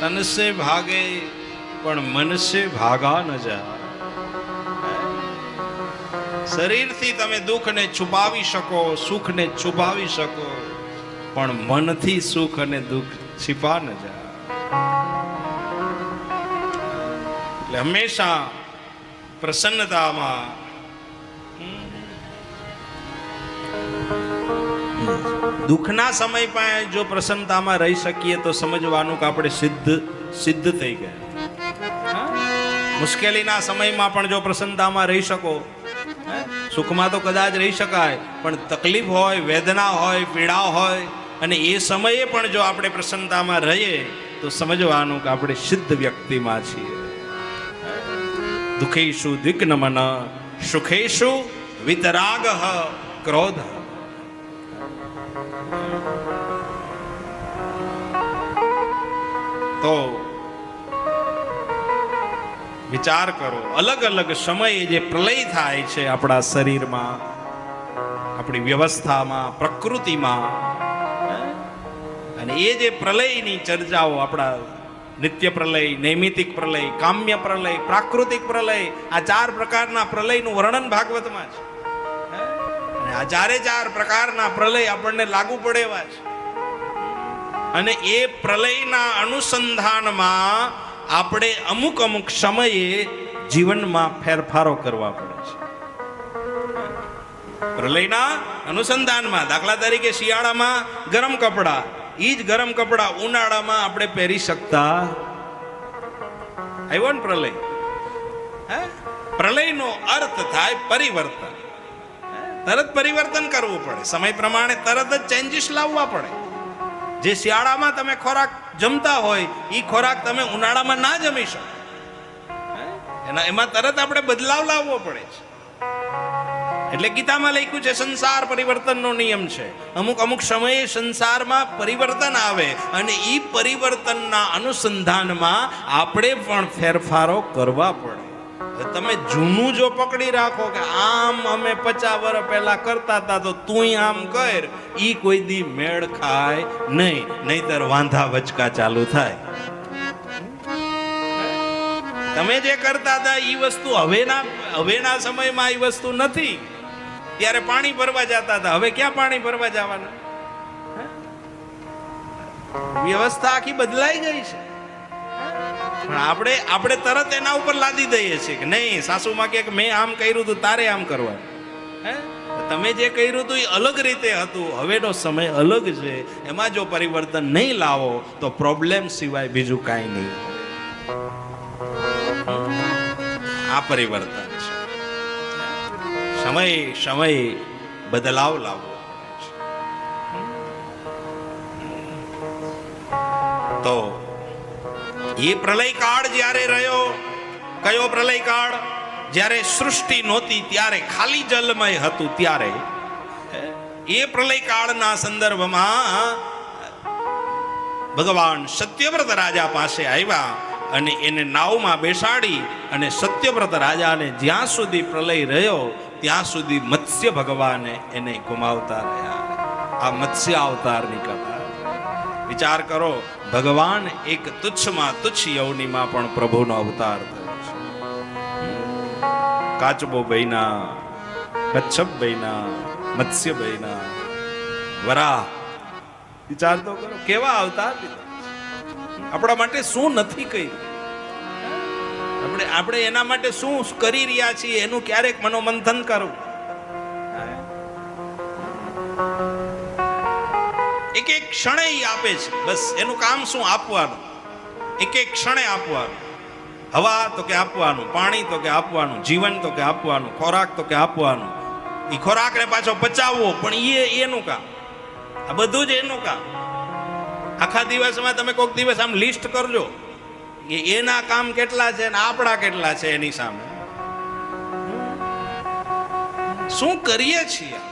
તન સે ભાગે, પણ મન સે ભાગા ન જા શરીરથી તમે દુઃખને છુપાવી શકો, સુખને છુપાવી શકો, પણ મનથી સુખ અને દુઃખ છીપા ન જા એટલે હંમેશા પ્રસન્નતામાં દુઃખના સમય પણ જો પ્રસન્નતામાં રહી શકીએ તો સમજવાનું કે આપણે સિદ્ધ સિદ્ધ થઈ ગયા. મુશ્કેલીના સમયમાં પણ જો પ્રસન્નતામાં રહી શકો? સુખમાં તો કદાચ રહી શકાય, પણ તકલીફ હોય, વેદના હોય, પીડા હોય, અને એ સમયે પણ જો આપણે પ્રસન્નતામાં રહીએ, તો સમજવાનું કે આપણે સિદ્ધ વ્યક્તિમાં છીએ. દુઃખેશુ દ્વિગ્નમન મન સુખેશુ વિતરાગ ક્રોધ. તો વિચાર કરો, અલગ અલગ સમયે જે પ્રલય થાય છે આપણા શરીરમાં, આપણી વ્યવસ્થામાં, પ્રકૃતિમાં અને એ જે પ્રલયની ચર્ચાઓ આપણા નિત્ય પ્રલય, નૈમિતિક પ્રલય, કામ્ય પ્રલય, પ્રાકૃતિક પ્રલય, આ ચાર પ્રકારના પ્રલયનું વર્ણન ભાગવતમાં છે? આ ચારે પ્રકારના પ્રલય આપણને લાગુ પડે એવા છે. અને એ પ્રલયના અનુસંધાનમાં આપણે અમુક અમુક સમયે જીવનમાં ફેરફારો કરવા પડે છે. પ્રલયના અનુસંધાનમાં દાખલા તરીકે શિયાળામાં ગરમ કપડાં એ જ ગરમ કપડાં ઉનાળામાં આપણે પહેરી શકતા આવ્યો ને પ્રલય? હે? પ્રલયનો અર્થ થાય પરિવર્તન? તરત પરિવર્તન કરવું પડે. સમય પ્રમાણે તરત જ ચેન્જીસ લાવવા પડે. જે શિયાળામાં તમે ખોરાક જમતા હોય એ ખોરાક તમે ઉનાળામાં ના જમી શકો. એના એમાં તરત આપણે બદલાવ લાવવો પડે છે. એટલે ગીતામાં લખ્યું છે, સંસાર પરિવર્તનનો નિયમ છે. અમુક અમુક સમયે સંસારમાં પરિવર્તન આવે અને એ પરિવર્તનના અનુસંધાનમાં આપણે પણ ફેરફારો કરવા પડે. તમે જૂનું જો પકડી રાખો કે આમ અમે પચાસ વર્ષ પહેલા કરતા હતા, તો તું આમ કર. ઈ કોઈ દી મેળ ખાય નહીં. નહીતર વાંધા વચકા ચાલુ થાય. તમે જે કરતા હતા એ વસ્તુ હવેના હવેના સમયમાં એ વસ્તુ નથી. ત્યારે પાણી ભરવા જતા હતા. હવે ક્યાં પાણી ભરવા જવાના? વ્યવસ્થા આખી બદલાઈ ગઈ છે. પણ આપણે આપણે તરત એના ઉપર લાદી દઈએ છીએ કે નહીં, સાસુમાં કે મેં આમ કર્યું હતું તારે આમ કરવા. હે? તમે જે કર્યું હતું એ અલગ રીતે હતું. હવેનો સમય અલગ છે. એમાં જો પરિવર્તન નહીં લાવો, તો પ્રોબ્લેમ સિવાય બીજું કાંઈ નહીં. આ પરિવર્તન છે. સમય સમય બદલાવ લાવવો તો એ પ્રલય કાળ જ્યારે રહ્યો, કયો પ્રલય કાળ? જ્યારે સૃષ્ટિ નહોતી, ત્યારે ખાલી જલમય હતું ત્યારે. એ પ્રલય કાળના સંદર્ભમાં ભગવાન સત્યવ્રત રાજા પાસે આવ્યા અને એને નાવમાં બેસાડી અને સત્યવ્રત રાજાને જ્યાં સુધી પ્રલય રહ્યો, ત્યાં સુધી મત્સ્ય ભગવાને એને ગુમાવતા રહ્યા. આ મત્સ્ય અવતારની કથા. વિચાર કરો, ભગવાન એક તુચ્છમાં તુચ્છ યવનીમાં પણ પ્રભુનો અવતાર થયો છે. કાચબો બૈના કચ્છપ બૈના મત્સ્ય બૈના વરાહ વિચાર તો કરો, કેવા અવતાર આપણા માટે શું નથી કહ્યું આપણે આપણે એના માટે શું કરી રહ્યા છીએ? એનું ક્યારેક મનોમંથન કરવું? એક એક ક્ષણે આપે છે. બસ એનું કામ શું? આપવાનું. એક એક ક્ષણે આપવાનું. હવા તો કે આપવાનું, પાણી તો કે આપવાનું, જીવન તો કે આપવાનું, ખોરાક તો કે આપવાનું. એ ખોરાકને પાછો પચાવવો, પણ એ એનું કામ. આ બધું જ એનું કામ. આખા દિવસમાં તમે કોઈક દિવસ આમ લિસ્ટ કરજો કે એના કામ કેટલા છે ને આપણા કેટલા છે એની સામે. શું કરીએ છીએ?